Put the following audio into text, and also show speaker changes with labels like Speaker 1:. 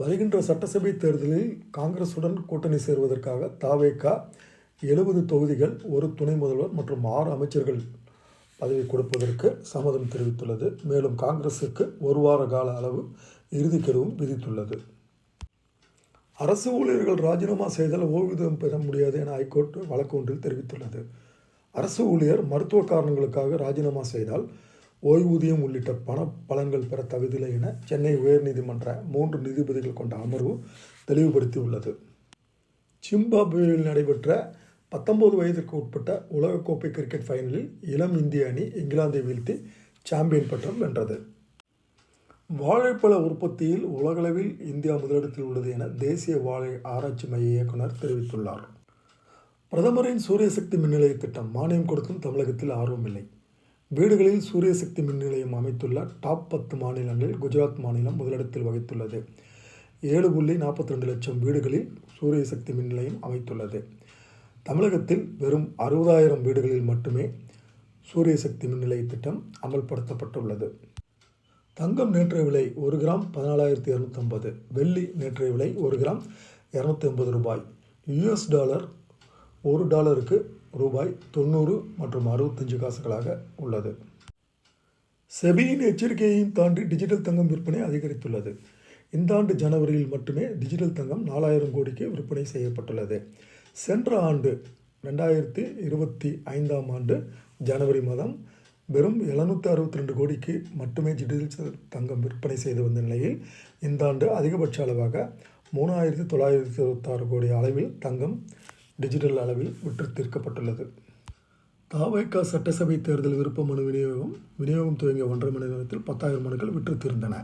Speaker 1: வருகின்ற சட்டசபை தேர்தலில் காங்கிரசுடன் கூட்டணி சேர்வதற்காக தாவேகா எழுபது தொகுதிகள் ஒரு துணை முதல்வர் மற்றும் ஆறு அமைச்சர்கள் பதவி கொடுப்பதற்கு சம்மதம் தெரிவித்துள்ளது. மேலும் காங்கிரசுக்கு ஒரு வார கால அளவு இறுதிக்கெடுவும் விதித்துள்ளது. அரசு ஊழியர்கள் ராஜினாமா செய்தால் ஓய்வூதியம் பெற முடியாது என ஹைகோர்ட் வழக்கு ஒன்றில் தெரிவித்துள்ளது. அரசு ஊழியர் மருத்துவ காரணங்களுக்காக ராஜினாமா செய்தால் ஓய்வூதியம் உள்ளிட்ட பண பலன்கள் பெற தகுதியில்லை என சென்னை உயர்நீதிமன்ற மூன்று நீதிபதிகள் கொண்ட அமர்வு தெளிவுபடுத்தியுள்ளது. சிம்பாப்வேயில் நடைபெற்ற பத்தொன்பது வயதிற்கு உட்பட்ட உலகக்கோப்பை கிரிக்கெட் ஃபைனலில் இளம் இந்திய அணி இங்கிலாந்தை வீழ்த்தி சாம்பியன் பட்டம் வென்றது. வாழைப்பழ உற்பத்தியில் உலகளவில் இந்தியா முதலிடத்தில் உள்ளது என தேசிய வாழை ஆராய்ச்சி மைய இயக்குனர் தெரிவித்துள்ளார். பிரதமரின் சூரியசக்தி மின்நிலைய திட்டம் மானியம் கொடுத்தும் தமிழகத்தில் ஆர்வமில்லை வீடுகளில் சூரியசக்தி மின் நிலையம் அமைத்துள்ள டாப் பத்து மாநிலங்களில் குஜராத் மாநிலம் முதலிடத்தில் வகித்துள்ளது. ஏழு புள்ளி நாற்பத்தி ரெண்டு லட்சம் வீடுகளில் சூரியசக்தி மின் நிலையம் அமைத்துள்ளது. தமிழகத்தில் வெறும் அறுபதாயிரம் வீடுகளில் மட்டுமே சூரியசக்தி மின் நிலைய திட்டம் அமல்படுத்தப்பட்டுள்ளது. தங்கம் நேற்றைய விலை ஒரு கிராம் பதினாலாயிரத்தி இரநூத்தம்பது வெள்ளி நேற்றைய விலை ஒரு கிராம் இரநூத்தி ஐம்பது ரூபாய் யுஎஸ் டாலர் ஒரு டாலருக்கு ரூபாய் தொண்ணூறு மற்றும் அறுபத்தஞ்சு காசுகளாக உள்ளது. செபியின் எச்சரிக்கையையும் தாண்டி டிஜிட்டல் தங்கம் விற்பனை அதிகரித்துள்ளது. இந்த ஆண்டு ஜனவரியில் மட்டுமே டிஜிட்டல் தங்கம் நாலாயிரம் கோடிக்கு விற்பனை செய்யப்பட்டுள்ளது. சென்ற ஆண்டு ரெண்டாயிரத்தி இருபத்தி ஐந்தாம் ஆண்டு ஜனவரி மாதம் வெறும் எழுநூற்றி அறுபத்தி ரெண்டு கோடிக்கு மட்டுமே டிஜிட்டல் தங்கம் விற்பனை செய்து வந்த நிலையில் இந்த ஆண்டு அதிகபட்ச அளவாக மூணாயிரத்தி தொள்ளாயிரத்தி இருபத்தாறு கோடி அளவில் தங்கம் டிஜிட்டல் அளவில் விற்று தீர்க்கப்பட்டுள்ளது தாவைக்கா சட்டசபை தேர்தல் விருப்ப மனு விநியோகம் விநியோகம் துவங்கிய ஒன்றரை மணி நேரத்தில் பத்தாயிரம் மனுக்கள் விற்று தீர்ந்தன